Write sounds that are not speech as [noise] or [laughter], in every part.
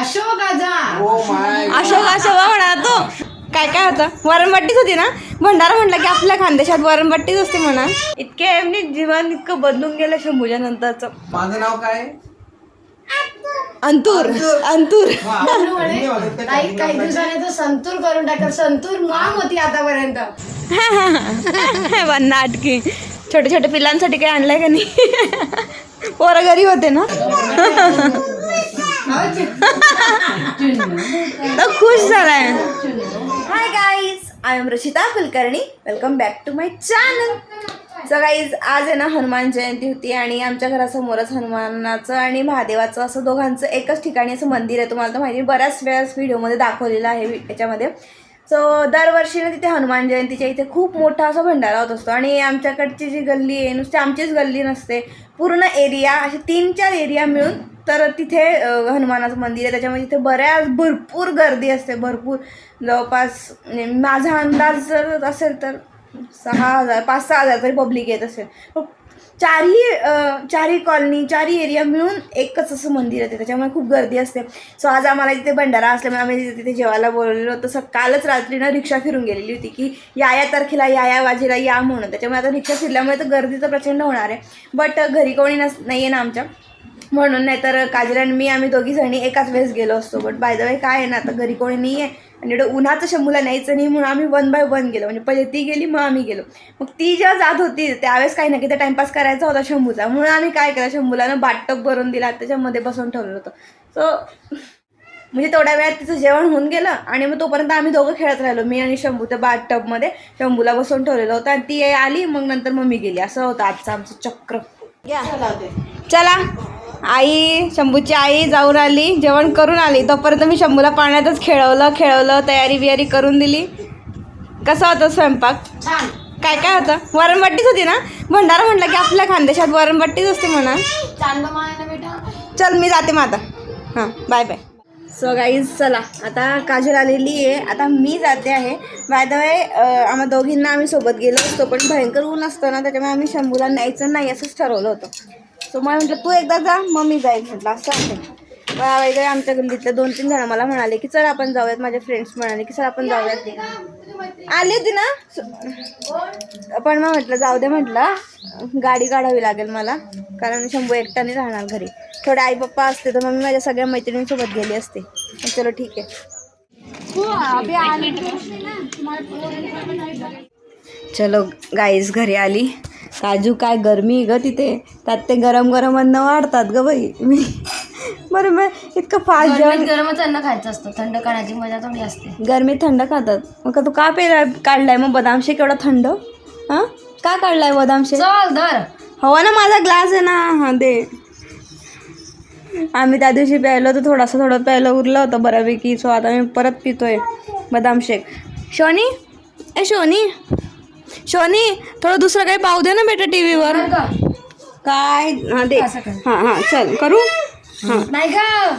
अशोकाचा. Oh my Ashok Ashok म्हणा तो. काय काय होतं? वरणबट्टीच होती ना? भंडारा म्हटलं की आपल्या खानदेशात वरणबट्टीच असते म्हणा. इतके म्हणजे जीवन इतकं बदलून गेलं शंभूच्या नंतरच. माझं नाव काय? अंतूर. अंतूर. काही काही दिवसाने तो संतूर करून टाकल. संतूर माम होती आतापर्यंत. [laughs] वन नाटकी. छोट्या छोट्या पिल्लांसाठी काही आणलंय का नाही? [laughs] पोरं घरी होते ना? [laughs] तो खुश झालाय. Hi guys I am Rashita Kulkarni welcome back to my channel so guys आज आहे ना हनुमान जयंती होती आणि आमच्या घरासमोरच हनुमानाचं आणि महादेवाचं असं दोघांचं एकच ठिकाणी असं मंदिर आहे. तुम्हाला तर माहिती बऱ्याच वेळेस व्हिडिओमध्ये दाखवलेलं आहे याच्यामध्ये. सो दरवर्षी ना तिथे हनुमान जयंतीच्या इथे खूप मोठा असा भंडारा होत असतो. आणि आमच्याकडची जी गल्ली आहे नुसती आमचीच गल्ली नसते. पूर्ण एरिया असे तीन चार एरिया मिळून तर तिथे हनुमानाचं मंदिर आहे. त्याच्यामुळे तिथे बऱ्याच भरपूर गर्दी असते. भरपूर जवळपास म्हणजे माझा अंदाज जर असेल तर सहा हजार पाच सहा हजार तरी पब्लिक येत असेल. चारही चारही कॉलनी चारही एरिया मिळून एकच असं मंदिर आहे. त्याच्यामुळे खूप गर्दी असते. सो आज आम्हाला तिथे भंडारा असल्यामुळे आम्ही तिथे- तिथे जेवायला बोलवलेलो होतं. सकाळच कालच रात्रीनं रिक्षा फिरून गेलेली होती की या या तारखेला या या वाजेला या म्हणून. त्याच्यामुळे आता रिक्षा फिरल्यामुळे तर गर्दी तर प्रचंड होणार आहे. बट घरी कोणी नस नाही आहे ना आमच्या. म्हणून नाही तर काजल आणि मी आम्ही दोघी जणी एकाच वेळेस गेलो असतो. बट बाय द वे काय आहे ना आता घरी कोणी नाही आहे आणि एवढं उन्हाचं शंभूला न्यायचं नाही म्हणून आम्ही वन बाय वन गेलो. म्हणजे पहिले ती गेली मग आम्ही गेलो. मग ती जेव्हा जात होती त्यावेळेस काही ना काही टाइमपास करायचा होता शंभूचा. म्हणून आम्ही काय केलं शंभूला ना बाटटप भरून दिला त्याच्यामध्ये बसवून ठेवलं होतं. सो म्हणजे तेवढ्या वेळात तिचं जेवण होऊन गेलं आणि मग तोपर्यंत आम्ही दोघं खेळत राहिलो. मी आणि शंभू त्या बाथ टबमध्ये शंभूला बसवून ठेवलेलं होतं आणि ती आली मग नंतर मग मी गेली. असं होतं आजचं आमचं चक्र. चला. आई शंभूची आई जाऊन आली जेवण करून आली. तोपर्यंत मी शंभूला पाण्यातच खेळवलं खेळवलं तयारी बियारी करून दिली. कसा होता स्वयंपाक? काय काय होतं? वरणबट्टीच होती ना? भंडारा म्हटलं की आपल्या खानदेशात वरणबट्टीच असते म्हणा. चल मी जाते मग आता. हां बाय बाय सो गाईज चला. आता काजल आलेली आहे. आता मी जाते आहे. बाय द वे आम्हा दोघींना आम्ही सोबत गेलो असतो पण भयंकर ऊन असतं ना त्याच्यामुळे आम्ही शंभूला न्यायचं नाही असंच ठरवलं होतं. सो मला म्हटलं तू एकदा जा मम्मी जाईल म्हटलं असं आहे. वगैरे आमच्या गल्लीतल्या दोन तीन जण मला म्हणाले की चल आपण जाऊयात माझे फ्रेंड्स म्हणाले की चल आपण जाऊयात. आली होती ना? पण मग म्हटलं जाऊ दे म्हटलं. गाडी काढावी लागेल मला कारण शंभू एकट्याने राहणार घरी. थोडे आई पप्पा असते तर मग मी माझ्या सगळ्या मैत्रिणींसोबत गेली असते. चलो ठीक आहे. चलो गाईज घरी आली. काजू काय गरमी ग तिथे? त्यात ते गरम गरम अन्न वाढतात ग बाई. मी [laughs] बरं मग इतकं फास्ट जेवण गरमच अन्न खायचं असतं. थंड खाण्याची मजा थोडी असते. गरमी थंड खातात. मग का तू का पेरा काढलाय मग बदाम शेक एवढा थंड? हां? का काढलाय बदाम शेक धर. हवा ना माझा ग्लास आहे ना. हां दे. आम्ही त्या दिवशी प्यायलो तर थोडासा थोडं प्यायलं उरलं होतं बऱ्यापैकी. सो आता मी परत पितोय बदाम शेक शोनी? ए शोनी? शोनी थोडं दुसरं काही पाहू दे ना बेटा टी व्हीवर? काय? हां दे. हां हां चल करू? हां. नाही का?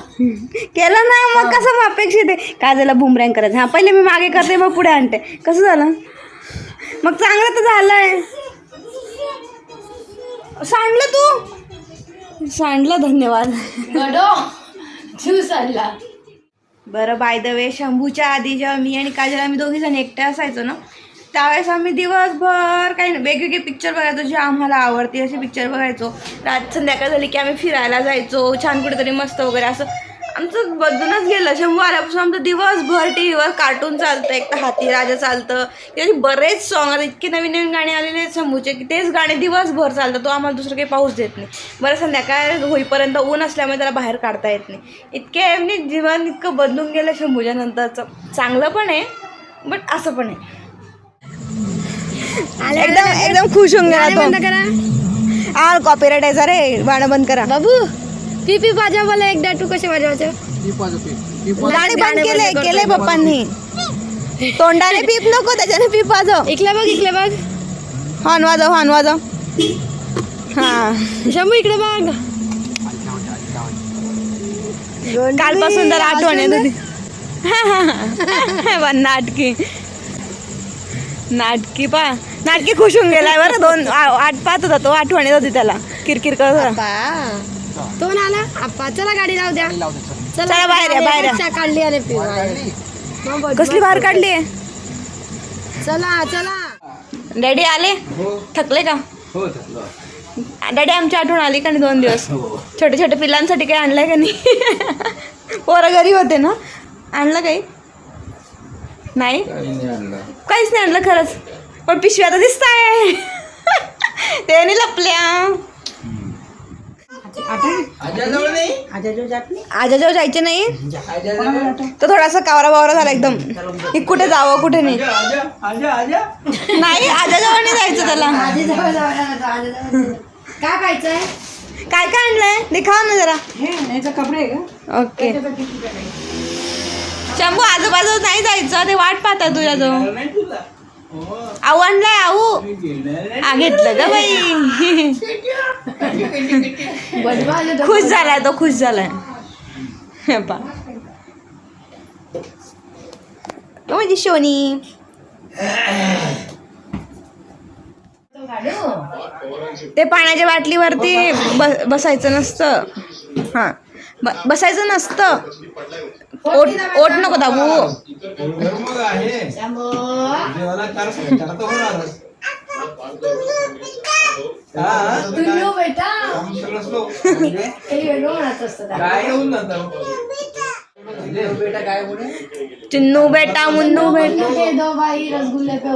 केलं नाही मग कसं मग अपेक्षित आहे? काय झालं बुमरँग करायचं. हां पहिले मी मागे करते मग पुढे आणते. कसं झालं? मग चांगलं तर झालंय. सांडलं तू? सांडलं धन्यवाद. बरं बाय द वे शंभूच्या आधी जेव्हा मी आणि काजल आम्ही दोघी जण एकट्या असायचो ना त्यावेळेस आम्ही दिवसभर काही नाही, वेगवेगळे पिक्चर बघायचो जे आम्हाला आवडते असे पिक्चर बघायचो. रात संध्याकाळ झाली की आम्ही फिरायला जायचो छान कुठेतरी मस्त वगैरे असं. आमचं बदलूनच गेलं शंभू आल्यापासून आमचं दिवसभर टी व्हीवर कार्टून चालतं एक तर हाती राजा चालतं त्याचे बरेच सॉंग आता इतके नवीन नवीन गाणे आलेले आहेत शंभूचे की तेच गाणे दिवसभर चालतं तो आम्हाला दुसरं काही पाऊस देत नाही. बरं संध्याकाळ होईपर्यंत ऊन असल्यामुळे त्याला बाहेर काढता येत नाही. इतके म्हणजे जीवन इतकं बदलून गेलं शंभूच्या नंतरचं. चांगलं पण आहे बट असं पण आहे. एकदम एकदम खुश होऊन गेला तो. हा कॉपीराईट आहे रे गाणं बंद करा. बाबू पी पी वाजव मला एकदा तू कसे वाजवायचे? गाणी बंद केले केले पप्पांनी. तोंडाने पीप नको त्याच्याने पीप वाजव. इकडे बघ इकडे बघ. हॉर्न वाजव हॉर्न वाजव. हा. शंभू इकडे बघ. कालपासून तर आठवण येत होती. [laughs] वा, नाटकी पा. नाटकी खुश होऊन गेलाय बरं. दोन आ- आठ पाहत होता तो आठवण येत होती त्याला. किरकिर करत होता. तो ना आला आप्पा चला गाडी लावू द्या. चला. बाहेर या, बाहेर या. काढली अरे पिऊ मग बस- कसली बाहेर काढली? चला चला. डॅडी आले? थकले का? हो डॅडी आमची आठवण आली का नाही दोन दिवस? छोटे छोटे पिलांसाठी काही आणलंय का नाही? [laughs] पोरं घरी होते ना? आणलं काही? नाही? काहीच नाही आणलं खरंच. पण पिशव्या तर दिसत आहे [laughs] ते नाही? लपल्या आजाजवळ जायचे नाही? तो थोडासा कावरा बावरा झाला एकदम. की कुठे जावं कुठे नाही? आजा आजा आजा नाही आजाजवळ नाही जायचं त्याला. काय खायचंय? काय काय आणलंय? देखाव ना जरा. कपडे ओके. शंभू आजूबाजू नाही जायचं. ते वाट पाहता तुझ्या जवळ तुला आऊ आणलाय आऊ. आ घेतलं ग बाई. खुश झालाय तो खुश झालाय. हे पा. तो शोनी. ते पाण्याच्या बाटलीवरती बसायचं नसतं. हां. बसायचं नसतं. ओट ओट नको दाबू. मग आहे. शंभू. जेवायला चार चार तर होणारच हा. टुल्लू बेटा. काम सगळं slow. ते वेगळं म्हणत असतं त्याला. काय होऊन जातं? बेटा काय बोले चिन्नू बेटा मुन्नू बेटा टुल्लू दे दो बाई रसगुल्ले पे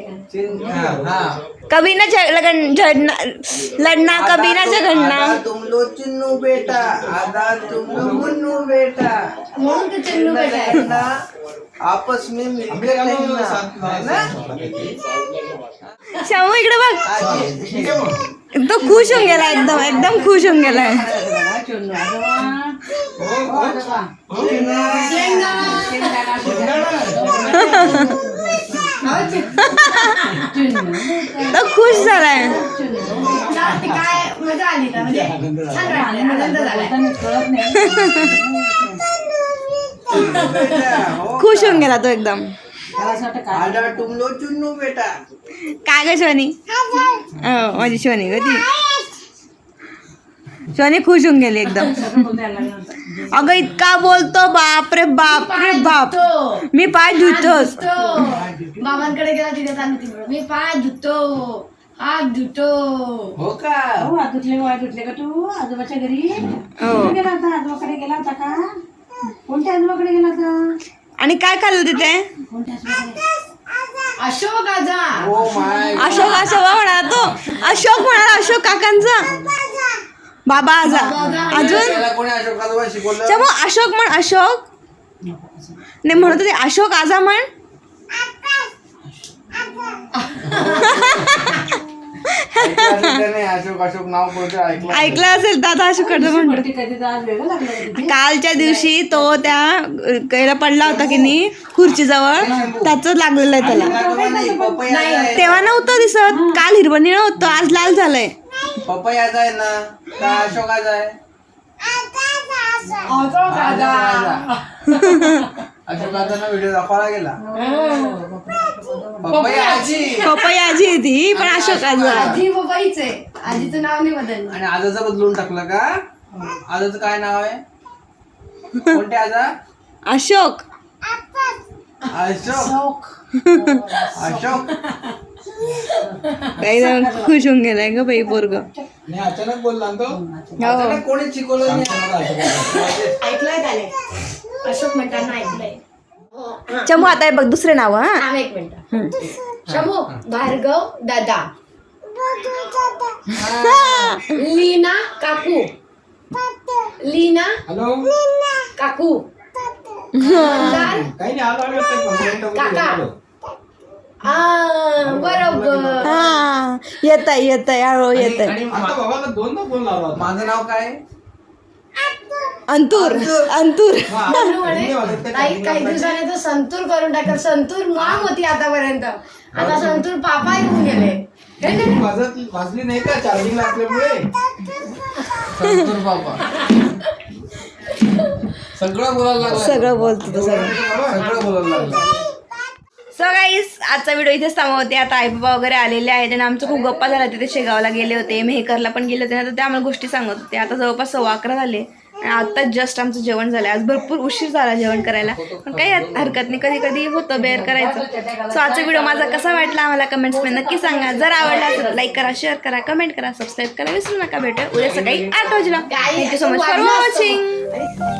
हैं. हा हा. कभी ना झ- लगन झड़ना लड़ना कभी ना झगड़ना आधा तुम लो चिन्नू बेटा आधा तुम लो मुन्नू बेटा. म्हणून ते चिल्लू बेटा आहे. आपस में मिलकर खेलना है ना? शामू इकडे बघ. आज ठीक आहे मग तो खुश होऊन गेला एकदम एकदम खुश होऊन गेलाय हो हो हो तो खुश झालाय. काय मज़ा आली खुश होऊन गेला तो एकदम. आधा तुम लो चुन्नू बेटा. काय ग शोनी? हो, माझी शोनी ग ती. शोनी खुश होऊन गेली एकदम. अगं इतका बोलतो बाप रे बाप रे बाप. मी पाय धुतो. बाबांकडे गेला तिथे चालू तिकडं मी पाय धुतो. हात धुतो. हो का? हो हात धुतले वाय धुतले का तू. आजोबाच्या घरी. हो. गेला होता? आजोबाकडे गेला होता का? कोणत्या आजोबाकडे गेला होता? आणि काय खाल्लं तिथे कोणत्या आजोबाकडे? अशोक आजा. ओ माय अशोक अशोक म्हणा तो. अशोक म्हणा अशोक काकांचा. बाबा आजा. अजून? त्याला कोणी अशोक शिकवलं म्हण अशोक. नाही म्हणत होते अशोक आजा म्हण. ऐकलं असेल त्याने अशोक अशोक नाव कोणतं ऐकलं ऐकलं असेल दादा अशोक करतो म्हण पडते कधी तर आज वेगळं लागलं का तिथे कालच्या दिवशी तो त्या कैला पडला होता की नाही खुर्चीजवळ त्याच लागलेलं आहे त्याला. तेव्हा नव्हतं दिसत काल हिरवं निळं होतं आज लाल झालंय. पपई आजा आहे ना का अशोक आजा आहे? [laughs] अशोक आजा अशोक आजांना व्हिडिओ दाखवायला गेला. पपई आजी. पपई आजी आहे ती पण अशोक आजा आहे. आजीचं नाव नाही बदललं. आणि आजाचं बदलून टाकलं का? आजाचं काय नाव आहे? कोणते आजा? अशोक. अशोक. अशोक. काही जण खुश होऊन गेलाय ग बाई पोरग. नाही अचानक बोलला ना तो? त्याला कोणी शिकवलं नाही? ऐकलंय त्याने. अशोक म्हणताना ऐकलंय. हो, चमू आता हे बघ दुसरे नाव हा. थांब एक मिनिट. शंभू भार्गव दादा. लीना काकू. लीना हॅलो. काकू. मंदार काही नाही आलो आम्ही आता complaint वगैरे काका. आ, बरोबर. हा येत आहे येत आहे हळू येत आहे आणि आता मा- बाबाला दोनदा फोन लावला होता. माझं नाव काय? अंतूर अंतूर. हा. [laughs] त्या charging काही दिवसाने तो संतूर करून टाकल. संतूर मॉम होती आतापर्यंत. आता संतूर पापा येऊन गेले. वाजली नाही का? चार्जिंग असल्यामुळे बाबा सगळं बोलायला लागलं. सगळं बोलतो तो सगळं. सगळं बोलायला लागलं. सो गाईस आजचा व्हिडिओ इथेच थांबवते. आता आई बाबा वगैरे आलेले आहेत आणि आमचं खूप गप्पा झाला तिथे शेगावला गेले होते. मेहकरला पण गेले होते. ना तर ते आम्हाला गोष्टी सांगत होते. आता जवळपास सव्वा अकरा झाले. आत्ताच जस्ट आमचं जेवण झालं आज भरपूर उशीर झाला जेवण करायला. पण काही हरकत नाही. कधी कधी होतं बेअर करायचं. सो आजचा व्हिडिओ माझा कसा वाटला आम्हाला कमेंट्समध्ये नक्की सांगा. जर आवडला तर लाईक करा शेअर करा कमेंट करा सबस्क्राईब करा. विसरू नका भेटूया उद्या सकाळी आठ वाजला. Thank you so much for watching